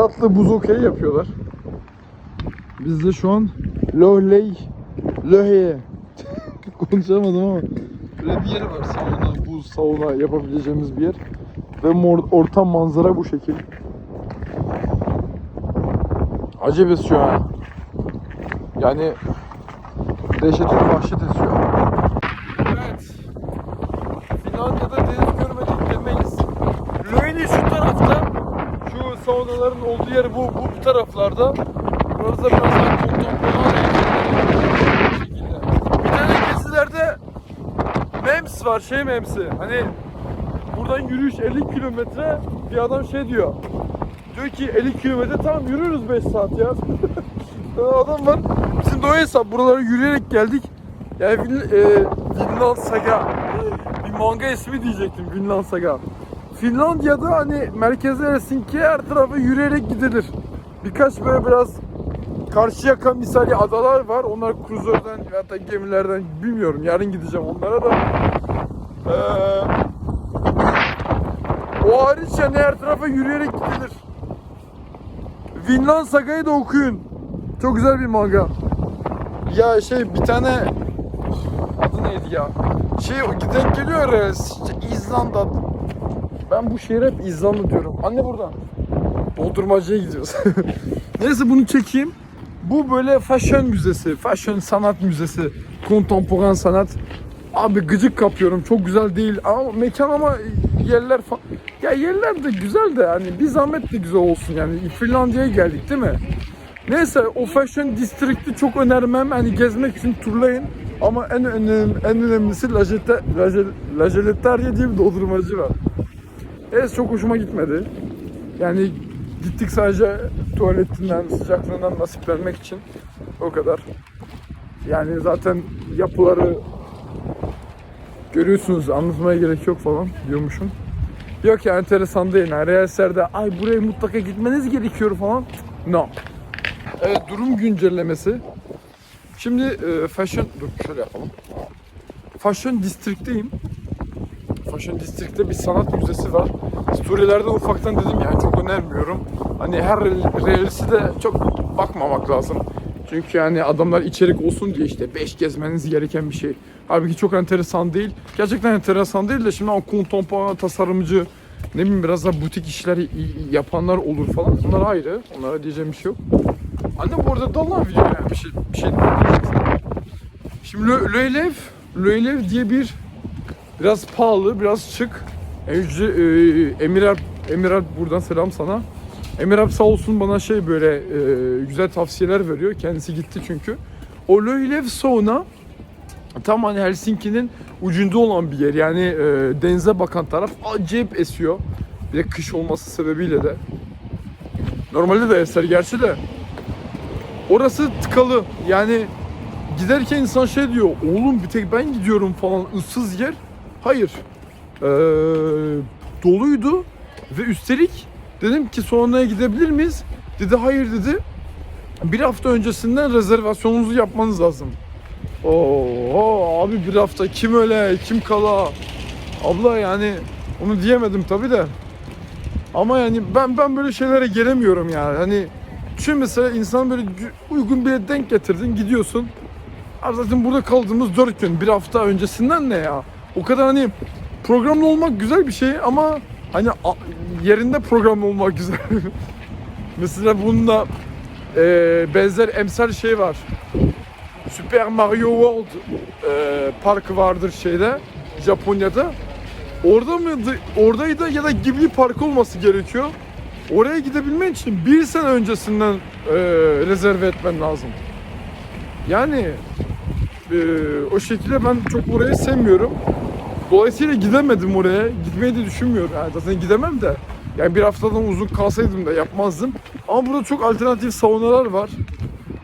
tatlı buz okey yapıyorlar. Biz de şu an Lohley Loheye konuşamadım ama böyle bir yer var sauna, buz sauna yapabileceğimiz bir yer. Ve mor, ortam manzara bu şekil. Acayip esiyor ha. Yani dehşet bir vahşet esiyor. Evet. Finlandiya'da deniz görmedik demeyiz. Löheni şu tarafta. Şu saunaların olduğu yer bu, bu, bu taraflarda. Burası da biraz daha kontemporan bir tane gezilerde mems var, şey memsi. Hani buradan yürüyüş 50 kilometre bir adam şey diyor. Diyor ki 50 kilometre tamam yürürüz 5 saat ya. adam var. Bizim de o hesap. Buralara yürüyerek geldik. Yani e, Vinland Saga. Bir manga ismi diyecektim Vinland Saga. Finlandiya'da hani merkeze Helsinki'ye her tarafa yürüyerek gidilir. Birkaç böyle biraz karşı yaka misali adalar var. Onlar kruzörden ya da gemilerden bilmiyorum. Yarın gideceğim onlara da. Ee, o hariç yani her tarafa yürüyerek gidilir. Vinland Saga'yı da okuyun. Çok güzel bir manga. Ya şey bir tane adı neydi ya? Şey giden geliyor ya İzlanda. Ben bu şehre hep İzlanda diyorum. Anne burada. Doldurmacıya gidiyoruz. Neyse bunu çekeyim. Bu böyle fashion müzesi, fashion sanat müzesi, kontemporan sanat. Abi gıcık kapıyorum. Çok güzel değil ama mekan ama yerler falan. Ya yerler de güzel de hani bir zahmet de güzel olsun yani. Finlandiya'ya geldik değil mi? Neyse o Fashion District'i çok önermem. Hani gezmek için turlayın. Ama en önemli, en önemlisi Lajete, Laje, Lajelettarya diye bir dondurmacı var. Evet çok hoşuma gitmedi. Yani gittik sadece tuvaletinden, sıcaklığından nasiplenmek için. O kadar. Yani zaten yapıları görüyorsunuz anlatmaya gerek yok falan diyormuşum. Yok ya enteresan değil. Yani Reels'lerde ay buraya mutlaka gitmeniz gerekiyor falan. No. Evet durum güncellemesi. Şimdi e, Fashion... Dur şöyle yapalım. Fashion District'teyim. Fashion District'te bir sanat müzesi var. Storylerde ufaktan dedim yani çok önermiyorum. Hani her reelsi de çok bakmamak lazım. Çünkü yani adamlar içerik olsun diye işte 5 gezmeniz gereken bir şey. Halbuki çok enteresan değil. Gerçekten enteresan değil de şimdi o kontemporan tasarımcı ne bileyim biraz da butik işler yapanlar olur falan. Onlar ayrı. Onlara diyeceğim bir şey yok. Anne bu arada dal lan video yani bir şey bir şey. Şimdi Lö- Löylev Löylev diye bir biraz pahalı, biraz şık. Evci, e, Emir Alp, buradan selam sana. Emir sağ olsun bana şey böyle e, güzel tavsiyeler veriyor. Kendisi gitti çünkü. O Löylev Sauna tam hani Helsinki'nin ucunda olan bir yer. Yani e, denize bakan taraf acayip esiyor. Bir de kış olması sebebiyle de. Normalde de eser gerçi de. Orası tıkalı. Yani giderken insan şey diyor. Oğlum bir tek ben gidiyorum falan ıssız yer. Hayır. Ee, doluydu ve üstelik dedim ki sonraya gidebilir miyiz? Dedi hayır dedi. Bir hafta öncesinden rezervasyonunuzu yapmanız lazım. Oo abi bir hafta kim öle kim kala. Abla yani onu diyemedim tabi de. Ama yani ben ben böyle şeylere gelemiyorum yani. Hani şu mesela insan böyle uygun bir denk getirdin gidiyorsun. Abi zaten burada kaldığımız 4 gün bir hafta öncesinden ne ya? O kadar hani programlı olmak güzel bir şey ama hani yerinde programlı olmak güzel. mesela bununla e, benzer emsal şey var. Super Mario World e, parkı vardır şeyde Japonya'da. Orada mıydı? Oradaydı ya da Ghibli Park olması gerekiyor. Oraya gidebilmen için bir sene öncesinden e, rezerve etmen lazım. Yani e, o şekilde ben çok orayı sevmiyorum. Dolayısıyla gidemedim oraya. Gitmeyi de düşünmüyorum. Yani zaten gidemem de. Yani bir haftadan uzun kalsaydım da yapmazdım. Ama burada çok alternatif saunalar var.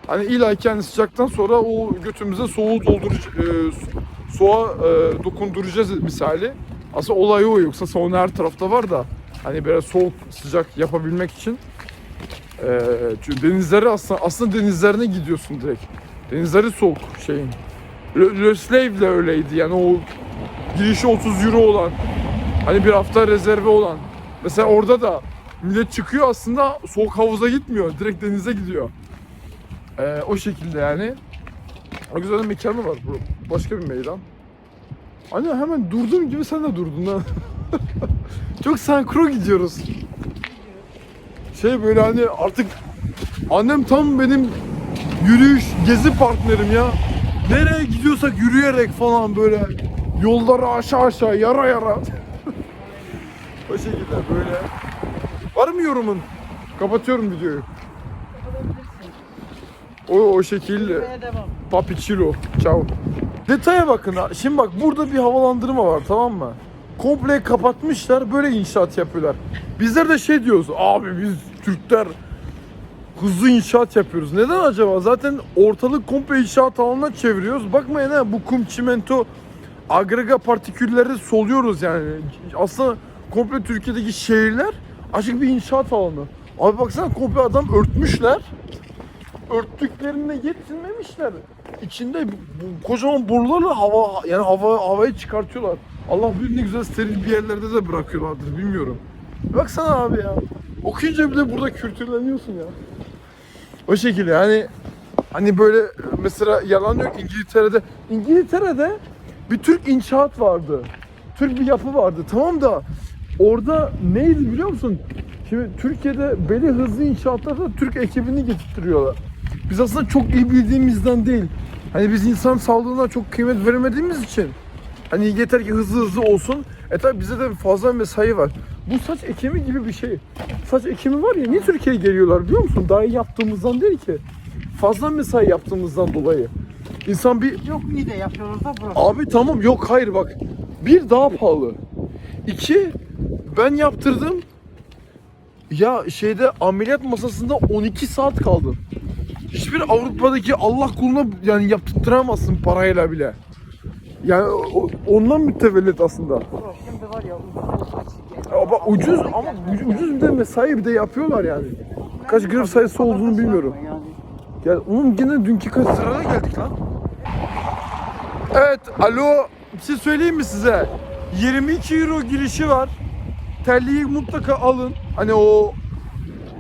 Hani illa ki yani sıcaktan sonra o götümüze soğuğu doldurucu, e, so- soğuğa e, dokunduracağız misali. Aslında olay o yoksa sauna her tarafta var da hani böyle soğuk sıcak yapabilmek için e, çünkü denizleri aslında aslında denizlerine gidiyorsun direkt. Denizleri soğuk şeyin. Le, Le Slave de öyleydi yani o girişi 30 euro olan hani bir hafta rezerve olan. Mesela orada da millet çıkıyor aslında soğuk havuza gitmiyor. Direkt denize gidiyor. Ee, o şekilde yani. O güzel bir mekanı var bu. Başka bir meydan. Anne hemen durdun gibi sen de durdun ha. Çok senkro gidiyoruz. Şey böyle hani artık annem tam benim yürüyüş, gezi partnerim ya. Nereye gidiyorsak yürüyerek falan böyle yolları aşağı aşağı yara yara. o şekilde böyle. Var mı yorumun? Kapatıyorum videoyu. O, o şekilde. Devam. Papiçilo. Ciao. Detaya bakın ha. Şimdi bak burada bir havalandırma var tamam mı? Komple kapatmışlar böyle inşaat yapıyorlar. Bizler de şey diyoruz. Abi biz Türkler hızlı inşaat yapıyoruz. Neden acaba? Zaten ortalık komple inşaat alanına çeviriyoruz. Bakmayın ha bu kum çimento agrega partikülleri soluyoruz yani. Aslında komple Türkiye'deki şehirler açık bir inşaat alanı. Abi baksana komple adam örtmüşler örttüklerine yetinmemişler. İçinde bu, bu kocaman borularla hava yani hava havayı çıkartıyorlar. Allah bilir ne güzel steril bir yerlerde de bırakıyorlardır bilmiyorum. Baksana abi ya. Okuyunca bile burada kültürleniyorsun ya. O şekilde yani hani böyle mesela yalan yok İngiltere'de. İngiltere'de bir Türk inşaat vardı. Türk bir yapı vardı tamam da orada neydi biliyor musun? Şimdi Türkiye'de belli hızlı inşaatlarda Türk ekibini getirtiyorlar. Biz aslında çok iyi bildiğimizden değil. Hani biz insan sağlığına çok kıymet veremediğimiz için. Hani yeter ki hızlı hızlı olsun. E tabi bize de fazla mesai var. Bu saç ekimi gibi bir şey. Saç ekimi var ya niye Türkiye'ye geliyorlar biliyor musun? Daha iyi yaptığımızdan değil ki. Fazla mesai yaptığımızdan dolayı. İnsan bir Yok iyi de yapıyoruz da burası. Abi tamam yok hayır bak. Bir daha pahalı. İki ben yaptırdım. Ya şeyde ameliyat masasında 12 saat kaldım. Hiçbir Avrupa'daki Allah kuluna yani yaptırtamazsın parayla bile. Yani ondan mütevellit aslında. Şimdi var ya saç Ama ucuz ama ucuz- ucuz bir de mesai bir de yapıyorlar yani. Kaç grif sayısı olduğunu bilmiyorum. Yani. Ya onun gene dünkü kaç sırada geldik lan. Evet, alo. Bir şey söyleyeyim mi size? 22 euro girişi var. Terliği mutlaka alın. Hani o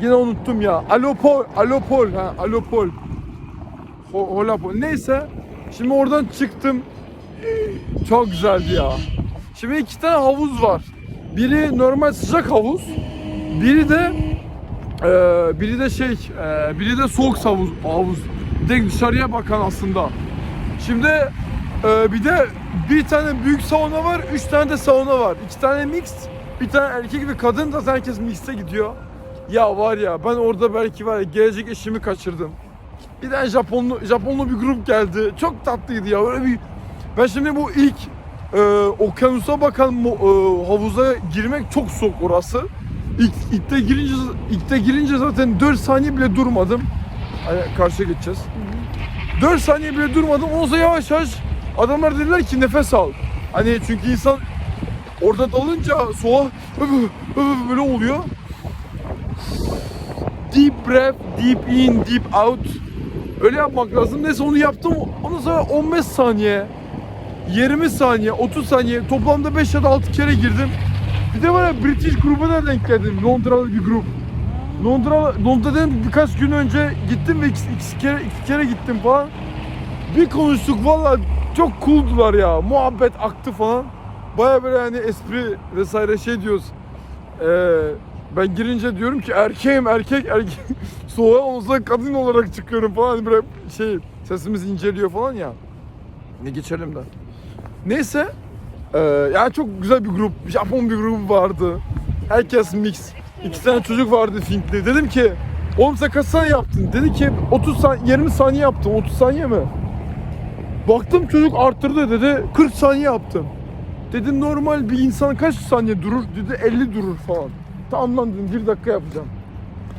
yine unuttum ya. Alopol, Alopol ha, Alopol. Ho, Holapol. Neyse. Şimdi oradan çıktım. Çok güzeldi ya. Şimdi iki tane havuz var. Biri normal sıcak havuz. Biri de ee, biri de şey, e, biri de soğuk havuz, havuz. Direkt dışarıya bakan aslında. Şimdi e, bir de bir tane büyük sauna var, üç tane de sauna var. İki tane mix, bir tane erkek ve kadın da herkes mixte gidiyor. Ya var ya ben orada belki var ya gelecek eşimi kaçırdım. Bir tane Japonlu, Japonlu bir grup geldi. Çok tatlıydı ya. Böyle bir ben şimdi bu ilk e, okyanusa bakan e, havuza girmek çok soğuk orası. İlk, ilk de girince ilk de girince zaten 4 saniye bile durmadım. Hani karşıya geçeceğiz. 4 saniye bile durmadım. Ondan sonra yavaş yavaş adamlar dediler ki nefes al. Hani çünkü insan orada dalınca soğuğa böyle oluyor. Deep breath, deep in, deep out. Öyle yapmak lazım. Neyse onu yaptım. Ondan sonra 15 saniye, 20 saniye, 30 saniye toplamda 5 ya da 6 kere girdim. Bir de var ya British gruba da denk geldim. Londra'lı bir grup. Londra, Londra'dan birkaç gün önce gittim ve iki, iki kere iki kere gittim falan. Bir konuştuk valla çok cooldular ya. Muhabbet aktı falan. Baya böyle hani espri vesaire şey diyoruz. Ee, ben girince diyorum ki erkeğim erkek erkek. Soğuğa ondan kadın olarak çıkıyorum falan. Hani böyle şey sesimiz inceliyor falan ya. Ne geçelim de. Neyse. Ee, yani çok güzel bir grup. Japon bir grup vardı. Herkes mix. İki tane çocuk vardı Finkli. Dedim ki oğlum sen kaç saniye yaptın? Dedi ki 30 saniye, 20 saniye yaptım. 30 saniye mi? Baktım çocuk arttırdı dedi 40 saniye yaptım. Dedim normal bir insan kaç saniye durur? Dedi 50 durur falan. Tamam lan dedim bir dakika yapacağım.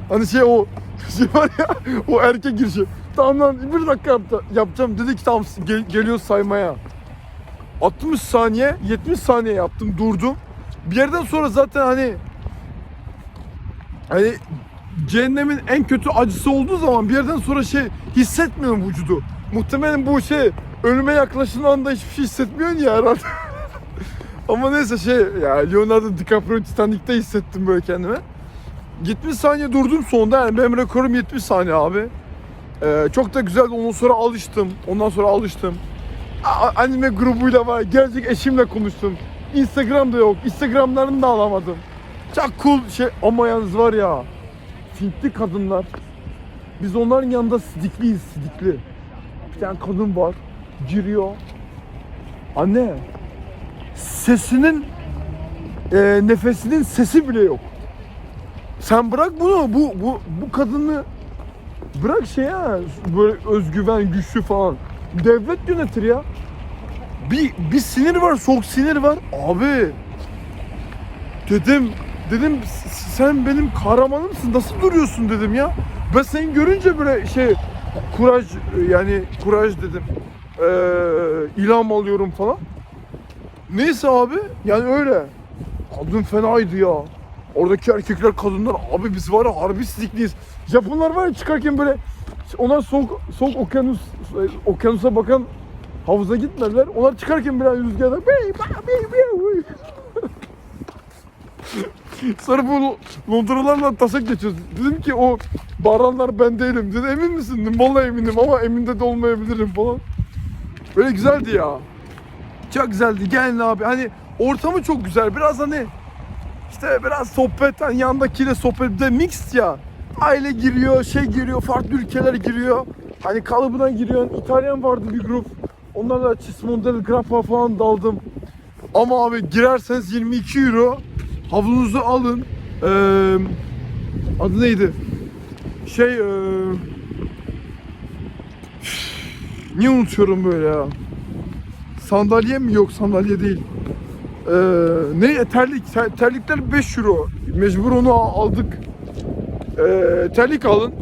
Hani şey o şey var ya o erkek girişi. Tamam lan bir dakika yapta, yapacağım. Dedi ki tamam gel, geliyor saymaya. 60 saniye 70 saniye yaptım durdum. Bir yerden sonra zaten hani hani cehennemin en kötü acısı olduğu zaman bir yerden sonra şey hissetmiyorum vücudu. Muhtemelen bu şey ölüme yaklaştığın anda hiçbir şey hissetmiyorsun ya herhalde. Ama neyse şey ya Leonardo DiCaprio Titanic'te hissettim böyle kendime. 70 saniye durdum sonunda yani benim rekorum 70 saniye abi. Ee, çok da güzeldi ondan sonra alıştım. Ondan sonra alıştım. Anime grubuyla var. Gerçek eşimle konuştum. Instagram'da yok. Instagram'larını da alamadım. Çok cool şey ama yalnız var ya. Fintli kadınlar. Biz onların yanında sidikliyiz sidikli. Bir tane kadın var. Giriyor. Anne. Sesinin e, nefesinin sesi bile yok. Sen bırak bunu. Bu bu bu kadını bırak şey ya. Böyle özgüven, güçlü falan. Devlet yönetir ya. Bir bir sinir var, soğuk sinir var. Abi dedim dedim "S- sen benim kahramanımsın. Nasıl duruyorsun dedim ya. Ben seni görünce böyle şey kuraj yani kuraj dedim. Ee, ilham alıyorum falan. Neyse abi yani öyle. Kadın fenaydı ya. Oradaki erkekler kadınlar abi biz var ya harbi sizlikliyiz. Japonlar var ya çıkarken böyle onlar soğuk soğuk okyanus okyanusa bakan havuza gitmediler. Onlar çıkarken biraz rüzgarda Sonra bu Londralarla tasak geçiyoruz. Dedim ki o bağıranlar ben değilim. Dedi emin misin? Vallahi eminim ama emin de olmayabilirim falan. Böyle güzeldi ya. Çok güzeldi. Gelin abi. Hani ortamı çok güzel. Biraz hani işte biraz sohbet. Hani yandakiyle sohbet. De mix ya. Aile giriyor, şey giriyor, farklı ülkeler giriyor. Hani kalıbına giriyor. İtalyan vardı bir grup. Onlarla Cismondel Grappa falan daldım. Ama abi girerseniz 22 euro. Havlunuzu alın. Ee, adı neydi? Şey ee, Niye unutuyorum böyle ya? Sandalye mi? Yok sandalye değil. Ee, ne? Terlik. Ter- terlikler 5 euro. Mecbur onu al- aldık. Ee, terlik alın.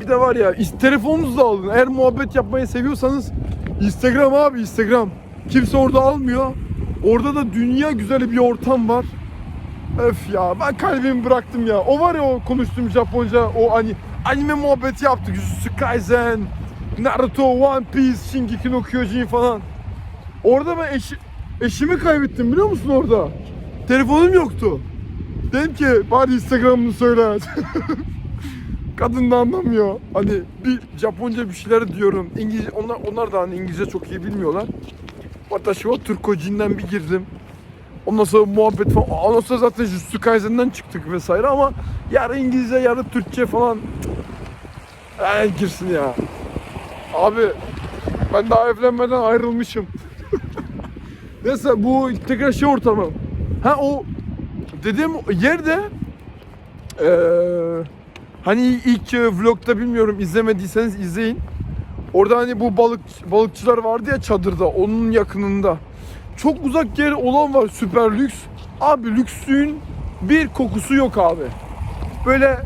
Bir de var ya telefonunuzu da alın. Eğer muhabbet yapmayı seviyorsanız Instagram abi Instagram. Kimse orada almıyor. Orada da dünya güzeli bir ortam var. Öf ya ben kalbimi bıraktım ya. O var ya o konuştuğum Japonca o hani anime muhabbeti yaptık. Jujutsu Kaisen, Naruto, One Piece, Shingeki no Kyojin falan. Orada ben eşi, eşimi kaybettim biliyor musun orada? Telefonum yoktu. Dedim ki bari Instagram'ını söyle. Kadın da anlamıyor. Hani bir Japonca bir şeyler diyorum. İngilizce onlar onlar da hani İngilizce çok iyi bilmiyorlar. Watashi wa Turkojin'den bir girdim. Ondan sonra muhabbet falan. Ondan sonra zaten Jujutsu Kaisen'den çıktık vesaire ama yarı İngilizce yarı Türkçe falan. Ay girsin ya. Abi ben daha evlenmeden ayrılmışım. Neyse bu tekrar şey ortamı. Ha o dediğim yerde eee hani ilk vlogda bilmiyorum izlemediyseniz izleyin. Orada hani bu balık balıkçılar vardı ya çadırda onun yakınında. Çok uzak yer olan var süper lüks. Abi lüksün bir kokusu yok abi. Böyle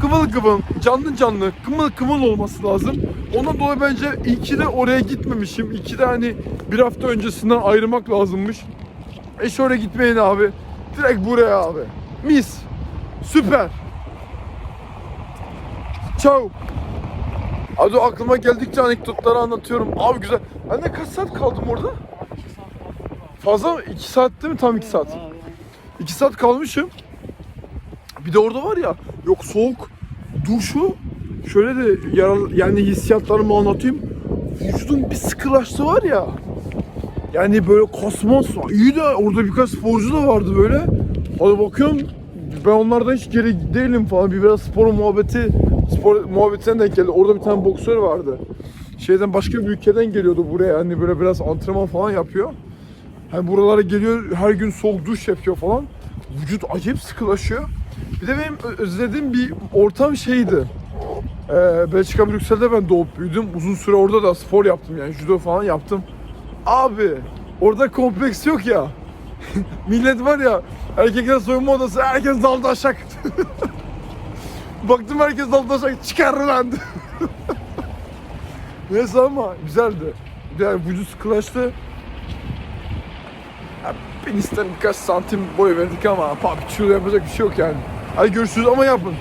kıvıl kıvıl, canlı canlı, kımıl kımıl olması lazım. Ondan dolayı bence iyi ki de oraya gitmemişim. İyi de hani bir hafta öncesinden ayırmak lazımmış. Eş oraya gitmeyin abi. Direkt buraya abi. Mis. Süper. Ciao. Hadi aklıma geldikçe anekdotları anlatıyorum. Abi güzel. Ben de kaç saat kaldım orada? Fazla mı? 2 saat değil mi? Tam 2 saat. 2 saat kalmışım. Bir de orada var ya, yok soğuk duşu şöyle de yaralı, yani hissiyatlarımı anlatayım. Vücudum bir sıkılaştı var ya. Yani böyle kosmos iyi de orada birkaç sporcu da vardı böyle. Hadi bakıyorum ben onlardan hiç geri değilim falan. Bir biraz spor muhabbeti spor muhabbetine denk geldi. Orada bir tane boksör vardı. Şeyden başka bir ülkeden geliyordu buraya. Hani böyle biraz antrenman falan yapıyor. Hani buralara geliyor her gün soğuk duş yapıyor falan. Vücut acayip sıkılaşıyor. Bir de benim özlediğim bir ortam şeydi. Ee, Belçika Brüksel'de ben doğup büyüdüm. Uzun süre orada da spor yaptım yani judo falan yaptım. Abi orada kompleks yok ya. Millet var ya erkekler soyunma odası herkes daldı aşağı. Baktım herkes daldı aşağı çıkar lan. Neyse ama güzeldi. Yani vücut sıkılaştı. Ya Penisten birkaç santim boy verdik ama papiçuğu yapacak bir şey yok yani. Hadi görüşürüz ama yapın.